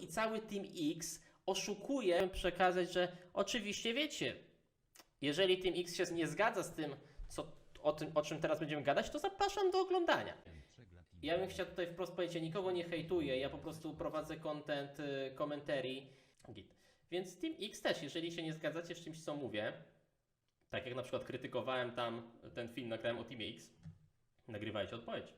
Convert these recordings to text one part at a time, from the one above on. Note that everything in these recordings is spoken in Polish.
I cały Team X oszukuje przekazać, że oczywiście wiecie, jeżeli Team X się nie zgadza z tym, co, o, tym, o czym teraz będziemy gadać, to zapraszam do oglądania. Ja bym chciał tutaj wprost powiedzieć, ja nikogo nie hejtuję, ja po prostu prowadzę content, y, komentarii, git. Więc Team X też, jeżeli się nie zgadzacie z czymś, co mówię, tak jak na przykład krytykowałem tam ten film, nagrałem o Team X, nagrywajcie odpowiedź.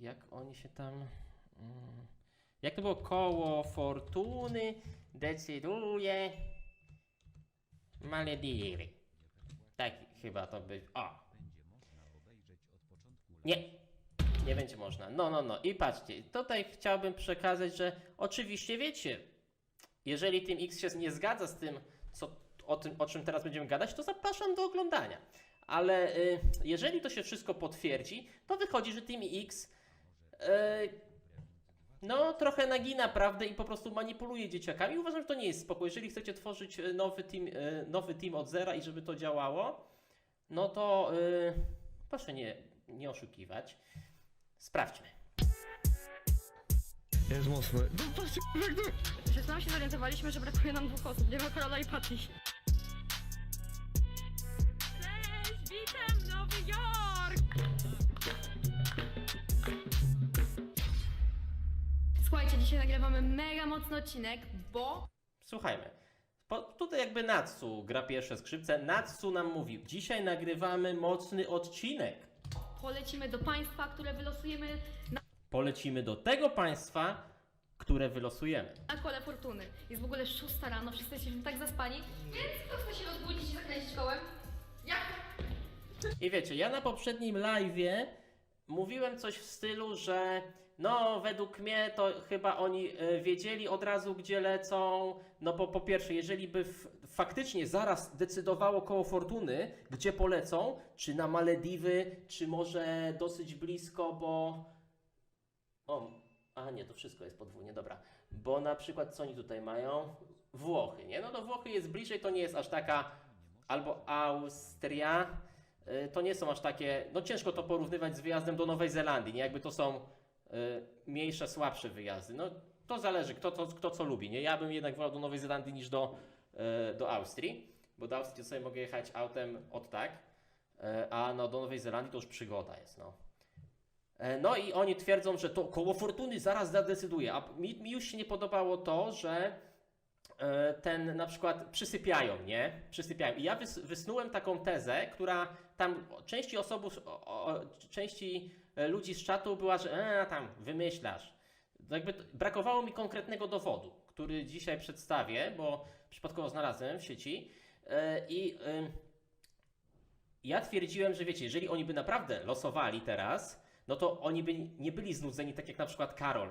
Jak oni się tam... Mm, jak to było? Koło fortuny decyduje Malediwy. Tak chyba to by... O! Nie, nie będzie można. No, no, no. I patrzcie, tutaj chciałbym przekazać, że oczywiście wiecie, jeżeli Team X się nie zgadza z tym, co, o, tym, o czym teraz będziemy gadać, to zapraszam do oglądania. Ale y, jeżeli to się wszystko potwierdzi, to wychodzi, że Team X y, no trochę nagina prawdę i po prostu manipuluje dzieciakami. Uważam, że to nie jest spoko. Jeżeli chcecie tworzyć y, nowy team, y, nowy team od zera i żeby to działało, no to y, proszę nie, nie oszukiwać. Sprawdźmy. Jest mocno. No chwilą się zorientowaliśmy, że brakuje nam dwóch osób. Nie ma Karola i Patty. Dzisiaj nagrywamy mega mocny odcinek, bo Słuchajmy. Po, tutaj jakby Natsu gra pierwsze skrzypce. Natsu nam mówił, dzisiaj nagrywamy mocny odcinek. polecimy do państwa, które wylosujemy na, Polecimy do tego państwa, które wylosujemy. na kole fortuny. Jest w ogóle szósta rano, wszyscy jesteśmy tak zaspani, więc kto chce się rozbudzić i zakręcić kołem? Ja! I wiecie, ja na poprzednim live'ie mówiłem coś w stylu, że no według mnie to chyba oni e, wiedzieli od razu gdzie lecą. No bo po pierwsze, jeżeli by faktycznie zaraz decydowało koło fortuny, gdzie polecą, czy na Malediwy, czy może dosyć blisko, bo o, a nie, to wszystko jest podwójnie, dobra. Bo na przykład co oni tutaj mają? Włochy, nie? No do Włochy jest bliżej, to nie jest aż taka albo Austria, y, to nie są aż takie, no ciężko to porównywać z wyjazdem do Nowej Zelandii, nie? Jakby to są mniejsze, słabsze wyjazdy. No to zależy, kto, to, kto co lubi, nie? Ja bym jednak wolał do Nowej Zelandii niż do, y, do Austrii, bo do Austrii sobie mogę jechać autem od tak, y, a no do Nowej Zelandii to już przygoda jest, no. E, No i oni twierdzą, że to koło fortuny zaraz zadecyduje. A mi, mi już się nie podobało to, że e, ten na przykład przysypiają, nie? Przysypiają. I ja wys, wysnułem taką tezę, która tam części osób, części e, ludzi z czatu była, że e, tam wymyślasz. To Jakby to, brakowało mi konkretnego dowodu, który dzisiaj przedstawię, bo przypadkowo znalazłem w sieci. E, I ja twierdziłem, że wiecie, jeżeli oni by naprawdę losowali teraz, no to oni by nie byli znudzeni, tak jak na przykład Karol.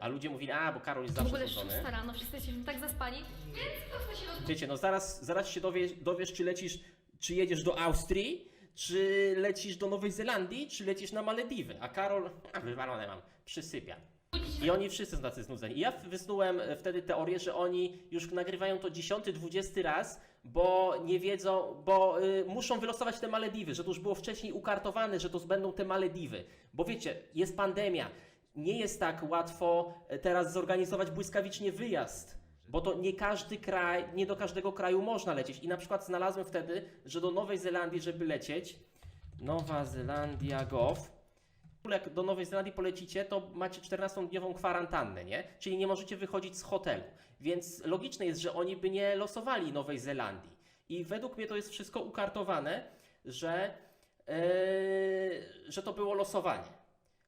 A ludzie mówili, a bo Karol jest W zawsze ogóle znudzony. szósta rano, wszyscy jesteśmy tak zaspani, więc kto chce się? Wiecie, no zaraz, zaraz się dowiesz, dowiesz, czy lecisz, czy jedziesz do Austrii, czy lecisz do Nowej Zelandii, czy lecisz na Malediwy. A Karol, a wywalone mam, przysypia. I oni wszyscy są tacy znudzeni. I ja wysnułem wtedy teorię, że oni już nagrywają to 10, 20 raz, bo nie wiedzą, bo y, muszą wylosować te Malediwy, że to już było wcześniej ukartowane, że to będą te Malediwy. Bo wiecie, jest pandemia. Nie jest tak łatwo e, teraz zorganizować błyskawicznie wyjazd. Bo to nie każdy kraj, nie do każdego kraju można lecieć. I na przykład znalazłem wtedy, że do Nowej Zelandii, żeby lecieć, Nowa Zelandia Gov, jak do Nowej Zelandii polecicie, to macie 14-dniową kwarantannę, nie? Czyli nie możecie wychodzić z hotelu. Więc logiczne jest, że oni by nie losowali Nowej Zelandii. I według mnie to jest wszystko ukartowane, że, yy, że to było losowanie.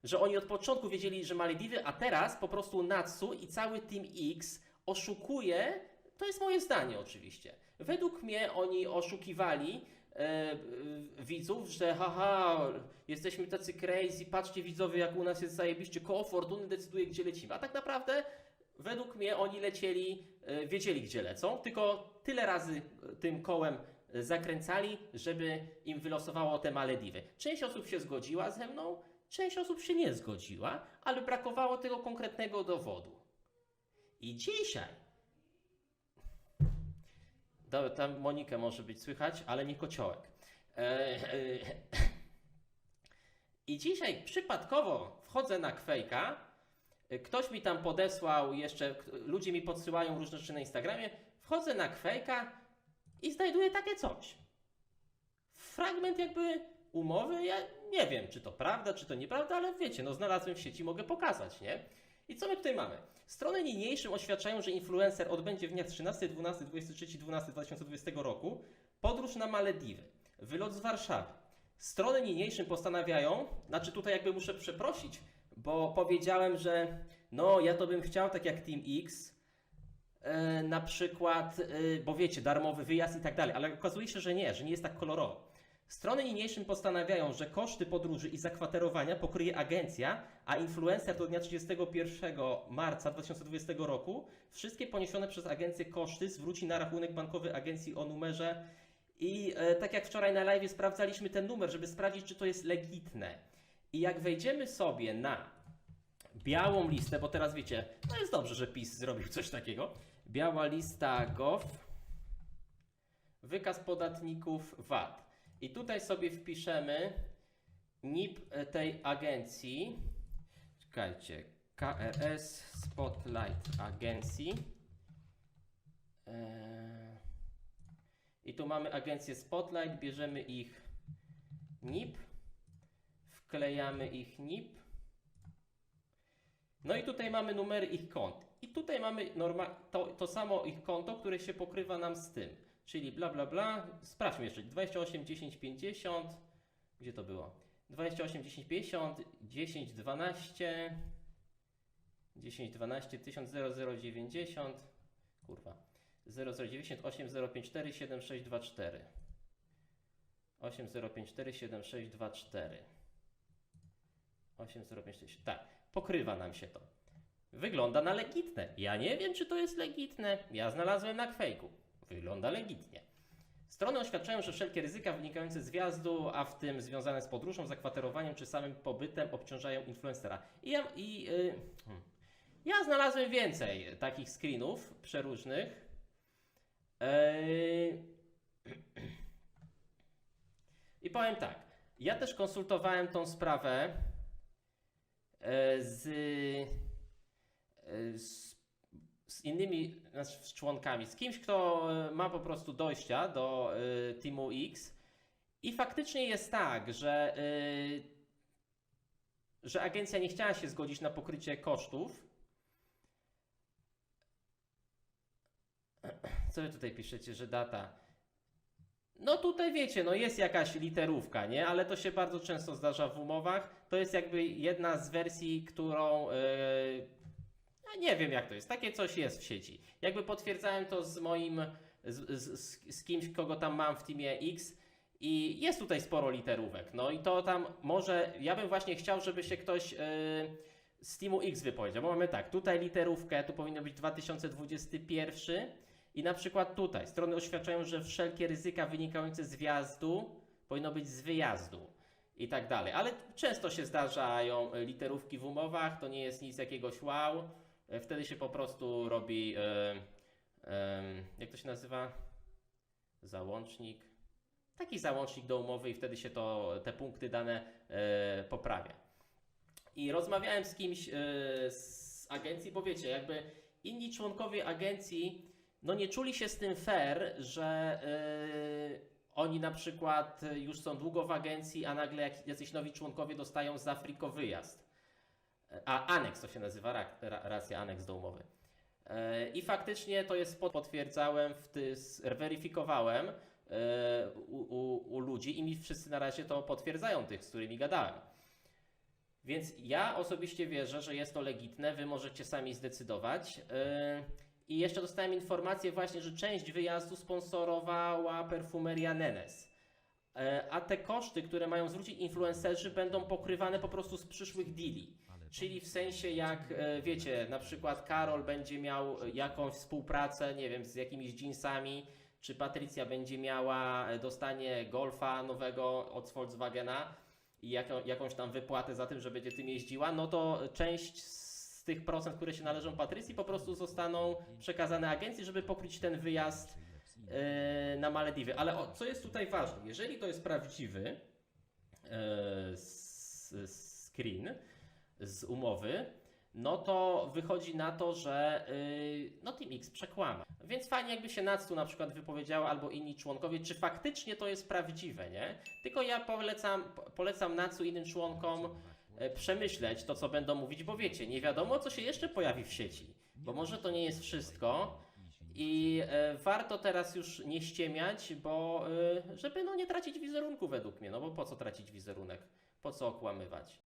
Że oni od początku wiedzieli, że Malediwy, a teraz po prostu Natsu i cały Team X oszukuje. To jest moje zdanie oczywiście. Według mnie oni oszukiwali e, widzów, że haha, jesteśmy tacy crazy, patrzcie widzowie, jak u nas jest zajebiście, koło fortuny decyduje, gdzie lecimy. A tak naprawdę według mnie oni lecieli, e, wiedzieli, gdzie lecą, tylko tyle razy e, tym kołem e, zakręcali, żeby im wylosowało te Malediwy. Część osób się zgodziła ze mną, część osób się nie zgodziła, ale brakowało tego konkretnego dowodu. I dzisiaj Dobra, tam Monikę może być słychać, ale nie kociołek. E, e, I dzisiaj przypadkowo wchodzę na Kwejka Ktoś mi tam podesłał jeszcze, ludzie mi podsyłają różne rzeczy na Instagramie, wchodzę na Kwejka i znajduję takie coś. Fragment jakby umowy, ja nie wiem, czy to prawda, czy to nieprawda, ale wiecie, no znalazłem w sieci, mogę pokazać, nie? I co my tutaj mamy? Strony niniejszym oświadczają, że influencer odbędzie w dniach 13, 12, 23, 12 2020 roku podróż na Malediwy, wylot z Warszawy. Strony niniejszym postanawiają, znaczy tutaj jakby muszę przeprosić, bo powiedziałem, że no ja to bym chciał tak jak Team X, e, na przykład, e, bo wiecie, darmowy wyjazd i tak dalej, ale okazuje się, że nie, że nie jest tak kolorowo. Strony niniejszym postanawiają, że koszty podróży i zakwaterowania pokryje agencja, a influencer do dnia 31 marca 2020 roku wszystkie poniesione przez agencję koszty zwróci na rachunek bankowy agencji o numerze i e, tak jak wczoraj na live sprawdzaliśmy ten numer, żeby sprawdzić, czy to jest legitne. I jak wejdziemy sobie na białą listę, bo teraz wiecie, no jest dobrze, że PiS zrobił coś takiego. Biała lista gov, wykaz podatników VAT. I tutaj sobie wpiszemy NIP tej agencji. Czekajcie, KRS Spotlight Agencji. Eee, I tu mamy agencję Spotlight, bierzemy ich NIP, wklejamy ich NIP. No i tutaj mamy numery ich kont. I tutaj mamy norma- to, to samo ich konto, które się pokrywa nam z tym. Czyli bla bla bla. Sprawdźmy jeszcze. 28 10 50. Gdzie to było? 28 10 50 10 12 10 12 1000 0090 kurwa. 0090 8054 7624 8054 7624 8054 tak. Pokrywa nam się to. Wygląda na legitne. Ja nie wiem czy to jest legitne. Ja znalazłem na kwejku wygląda legitnie Strony oświadczają, że wszelkie ryzyka wynikające z wjazdu, a w tym związane z podróżą, zakwaterowaniem czy samym pobytem obciążają influencera. I ja, i, y, hmm. ja znalazłem więcej takich screenów przeróżnych. Ej, I powiem tak, ja też konsultowałem tą sprawę e, z, e, z, z innymi znaczy z członkami, z kimś, kto e, ma po prostu dojścia do e, Teamu X. I faktycznie jest tak, że, e, że agencja nie chciała się zgodzić na pokrycie kosztów. Co wy tutaj piszecie, że data? No tutaj wiecie, no jest jakaś literówka, nie? Ale to się bardzo często zdarza w umowach. To jest jakby jedna z wersji, którą. Yy, ja nie wiem jak to jest. Takie coś jest w sieci. Jakby potwierdzałem to z moim. Z, z, z, kimś, kogo tam mam w teamie X. I jest tutaj sporo literówek. No i to tam może. Ja bym właśnie chciał, żeby się ktoś. Yy, z Teamu X wypowiedział, bo mamy tak, tutaj literówkę, tu powinno być 2021 i na przykład tutaj strony oświadczają, że wszelkie ryzyka wynikające z wjazdu powinno być z wyjazdu i tak dalej. Ale często się zdarzają literówki w umowach, to nie jest nic jakiegoś wow. E, Wtedy się po prostu robi, e, e, jak to się nazywa? Załącznik. Taki załącznik do umowy i wtedy się to, te punkty dane poprawia. I rozmawiałem z kimś z agencji, bo wiecie, jakby inni członkowie agencji no nie czuli się z tym fair, że oni na przykład już są długo w agencji, a nagle jacyś nowi członkowie dostają z Afriko wyjazd. E, A aneks to się nazywa, ra, ra, racja, aneks do umowy. E, I faktycznie to jest, pot- potwierdzałem, weryfikowałem e, u, u, u ludzi i mi wszyscy na razie to potwierdzają, tych, z którymi gadałem. Więc ja osobiście wierzę, że jest to legitne, wy możecie sami zdecydować. Yy, I jeszcze dostałem informację właśnie, że część wyjazdu sponsorowała perfumeria Nenes. A te koszty, które mają zwrócić influencerzy, będą pokrywane po prostu z przyszłych deali. Czyli w sensie jak, e, wiecie, na przykład Karol będzie miał jakąś współpracę, nie wiem, z jakimiś jeansami, czy Patrycja będzie miała, e, dostanie Golfa nowego od Volkswagena i jaką, jakąś tam wypłatę za tym, że będzie tym jeździła, no to część z tych procent, które się należą Patrycji, po prostu zostaną przekazane agencji, żeby pokryć ten wyjazd e, na Malediwy. Ale o, co jest tutaj ważne, jeżeli to jest prawdziwy screen z umowy, no to wychodzi na to, że yy, no Team X przekłama. Więc fajnie jakby się Natsu na przykład wypowiedziała albo inni członkowie, czy faktycznie to jest prawdziwe, nie? Tylko ja polecam, po- polecam Natsu i innym członkom e, przemyśleć to, co będą mówić, bo wiecie, nie wiadomo, co się jeszcze pojawi w sieci. Bo może to nie jest wszystko i e, warto teraz już nie ściemiać, bo e, żeby no nie tracić wizerunku według mnie, no bo po co tracić wizerunek? Po co okłamywać?